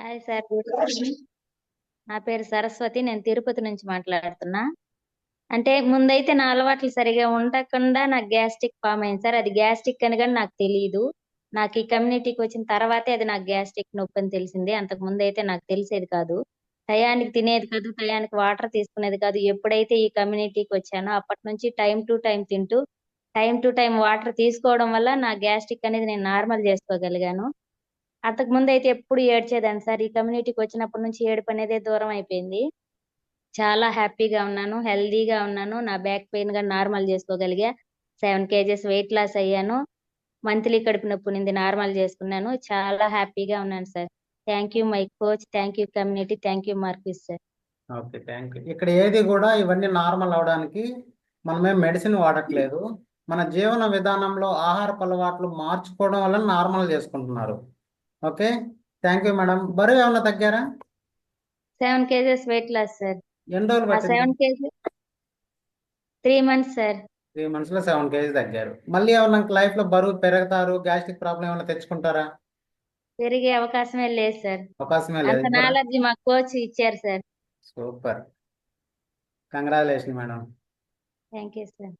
Hi sir good morning. నా పేరు సరస్వతి నేను తిరుపతి నుంచి మాట్లాడుతున్నా. అంటే ముందైతే నా అలవాట్లు సరిగా ఉండకుండా నాకు గ్యాస్ట్రిక్ ఫామ్ అయింది సార్. అది గ్యాస్ట్రిక్ అని కానీ నాకు తెలియదు నాకు ఈ కమ్యూనిటీకి వచ్చిన తర్వాతే అది నాకు గ్యాస్ట్రిక్ నొప్పి అని తెలిసింది. అంతకు ముందు అయితే నాకు తెలిసేది కాదు. టయానికి తినేది కాదు టయానికి వాటర్ తీసుకునేది కాదు. ఎప్పుడైతే ఈ కమ్యూనిటీకి వచ్చానో అప్పటి నుంచి టైం టు టైం తింటూ టైం టు టైం వాటర్ తీసుకోవడం వల్ల నా గ్యాస్ట్రిక్ అనేది నేను నార్మల్ చేసుకోగలిగాను. అంతకు ముందు అయితే ఎప్పుడు ఏడ్చేదాన్ని సార్. ఈ కమ్యూనిటీకి వచ్చినప్పటి నుంచి ఏడుపు అనేది దూరం అయిపోయింది. చాలా హ్యాపీగా ఉన్నాను హెల్దీగా ఉన్నాను. నా బ్యాక్ పెయిన్గా నార్మల్ చేసుకోగలిగా సెవెన్ కేజెస్ వెయిట్ లాస్ అయ్యాను. మంత్లీ కడుపు నొప్పి నుండి నార్మల్ చేసుకున్నాను. చాలా హ్యాపీగా ఉన్నాను sir. Thank you my coach thank you community thank you marquise sir. Okay thank you. ఇక్కడ ఏది కూడా ఇవన్నీ నార్మల్ అవడానికి మనమే మెడిసిన్ వాడట్లేదు. మన జీవన విధానంలో ఆహారపు అలవాట్లు మార్చుకోవడం వల్ల నార్మల్ చేసుకుంటున్నారు. ఓకే. Thank you madam. బరువు ఏమైనా తగ్గారా? Seven kgs weight loss sir. ఎన్ని రోజులు seven kgs three months sir. Three మంత్స్లో సెవెన్ కేజీ తగ్గారు. మళ్ళీ ఏమన్నా లైఫ్లో బరువు పెరుగుతారు గ్యాస్ట్రిక్ ప్రాబ్లం ఏమైనా తెచ్చుకుంటారా? పెరిగే అవకాశమే లేదు సార్. అవకాశమే లేదు. నాలెడ్జ్ మా కోచ్ ఇచ్చారు sir. Super. Congratulation madam. Thank you sir.